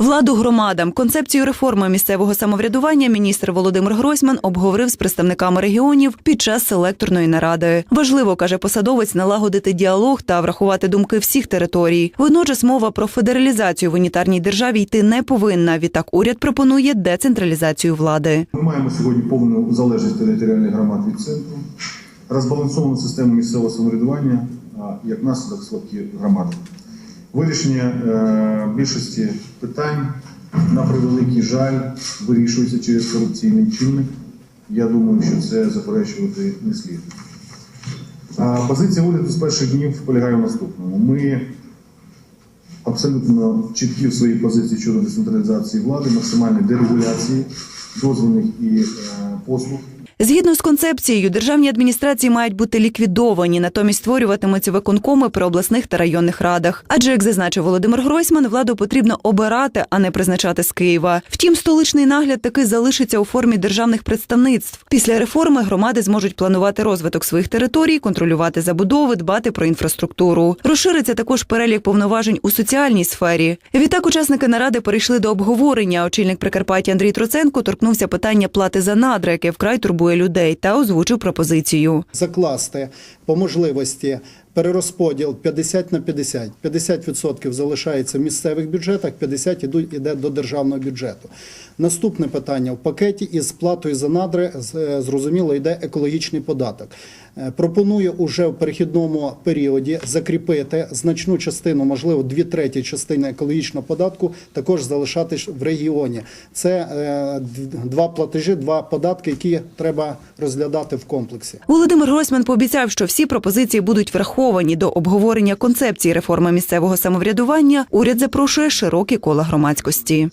Владу громадам, концепцію реформи місцевого самоврядування міністр Володимир Гройсман обговорив з представниками регіонів під час селекторної наради. Важливо, каже посадовець, налагодити діалог та врахувати думки всіх територій. Водночас мова про федералізацію в унітарній державі йти не повинна. Відтак уряд пропонує децентралізацію влади. Ми маємо сьогодні повну залежність територіальних громад від центру, розбалансовану систему місцевого самоврядування, як наслідок слабкі громади. Вирішення е, більшості питань, на превеликий жаль, вирішується через корупційний чинник. Я думаю, що це заперечувати не слід. Позиція уряду з перших днів полягає в наступному. Ми абсолютно чіткі в своїй позиції щодо децентралізації влади, максимальної дерегуляції дозвільних і е, послуг. Згідно з концепцією, державні адміністрації мають бути ліквідовані, натомість створюватимуться виконкоми при обласних та районних радах. Адже, як зазначив Володимир Гройсман, владу потрібно обирати, а не призначати з Києва. Втім, столичний нагляд таки залишиться у формі державних представництв. Після реформи громади зможуть планувати розвиток своїх територій, контролювати забудови, дбати про інфраструктуру. Розшириться також перелік повноважень у соціальній сфері. Відтак, учасники наради перейшли до обговорення. Очільник Прикарпаття Андрій Троценко торкнувся питання плати за надра, яке вкрай турбує людей, та озвучив пропозицію. закласти по можливості перерозподіл 50 на 50. 50% залишається в місцевих бюджетах, 50% ідуть- іде до державного бюджету. Наступне питання в пакеті із платою за надри е, зрозуміло йде екологічний податок. Е, Пропоную уже в перехідному періоді закріпити значну частину, можливо, дві треті частини екологічного податку також залишати в регіоні. Це е, два платежі, два податки, які треба розглядати в комплексі. Володимир Гройсман пообіцяв, що всі пропозиції будуть враховані до обговорення концепції реформи місцевого самоврядування. Уряд запрошує широкі кола громадськості.